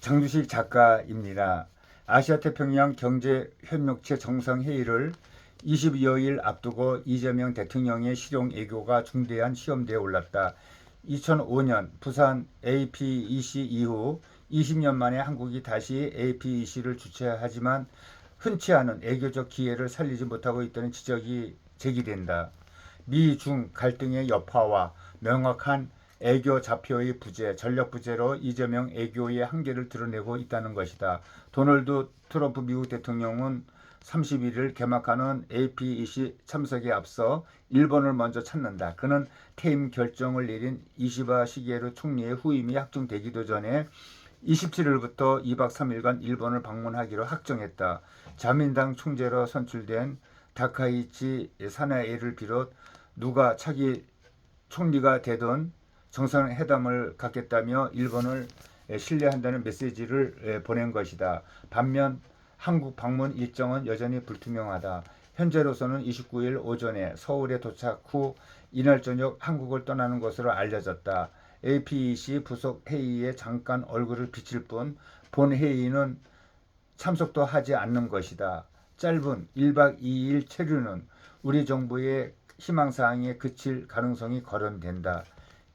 장두식 작가입니다. 아시아태평양 경제협력체 정상회의를 22여일 앞두고 이재명 대통령의 실용 애교가 중대한 시험대에 올랐다. 2005년 부산 APEC 이후 20년 만에 한국이 다시 APEC를 주최하지만 흔치 않은 애교적 기회를 살리지 못하고 있다는 지적이 제기된다. 미 중 갈등의 여파와 명확한 애교 좌표의 부재, 전력 부재로 이재명 애교의 한계를 드러내고 있다는 것이다. 도널드 트럼프 미국 대통령은 31일 개막하는 APEC 참석에 앞서 일본을 먼저 찾는다. 그는 퇴임 결정을 내린 이시바 시게루 총리의 후임이 확정되기도 전에 27일부터 2박 3일간 일본을 방문하기로 확정했다. 자민당 총재로 선출된 다카이치 사나에를 비롯 누가 차기 총리가 되든 정상회담을 갖겠다며 일본을 신뢰한다는 메시지를 보낸 것이다. 반면 한국 방문 일정은 여전히 불투명하다. 현재로서는 29일 오전에 서울에 도착 후 이날 저녁 한국을 떠나는 것으로 알려졌다. APEC 부속 회의에 잠깐 얼굴을 비칠 뿐 본 회의는 참석도 하지 않는 것이다. 짧은 1박 2일 체류는 우리 정부의 희망사항에 그칠 가능성이 거론된다.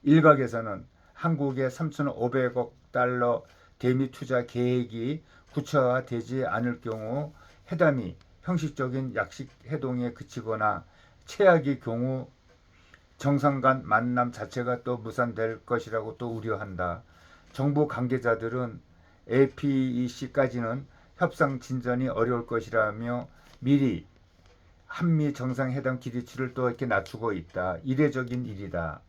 일각에서는 한국의 3,500억 달러 대미 투자 계획이 구체화되지 않을 경우 회담이 형식적인 약식 회동에 그치거나 최악의 경우 정상 간 만남 자체가 또 무산될 것이라고 또 우려한다. 정부 관계자들은 APEC까지는 협상 진전이 어려울 것이라며 미리 한미 정상회담 기대치를 또 이렇게 낮추고 있다. 이례적인 일이다.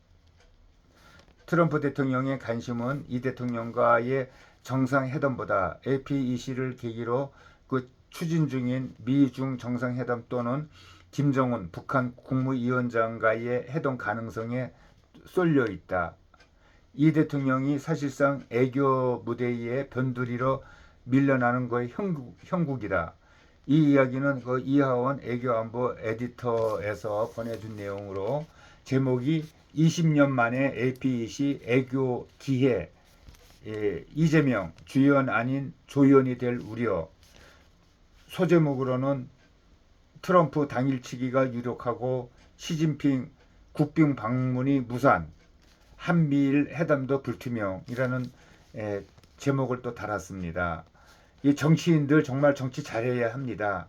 트럼프 대통령의 관심은 이 대통령과의 정상회담보다 APEC를 계기로 그 추진 중인 미중 정상회담 또는 김정은 북한 국무위원장과의 회동 가능성에 쏠려 있다. 이 대통령이 사실상 애교 무대의 변두리로 밀려나는 거의 형국, 형국 이다. 이 이야기는 그 이하원 애교안보 에디터에서 보내준 내용으로 제목이 20년 만에 APEC 애교 기회 예, 이재명 주연 아닌 조연이 될 우려 소제목으로는 트럼프 당일치기가 유력하고 시진핑 국빈 방문이 무산 한미일 회담도 불투명이라는 에, 제목을 또 달았습니다. 이 정치인들 정말 정치 잘해야 합니다.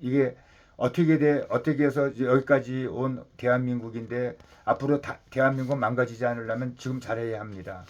이게 어떻게 돼 어떻게 해서 여기까지 온 대한민국인데 앞으로 다, 대한민국 망가지지 않으려면 지금 잘해야 합니다.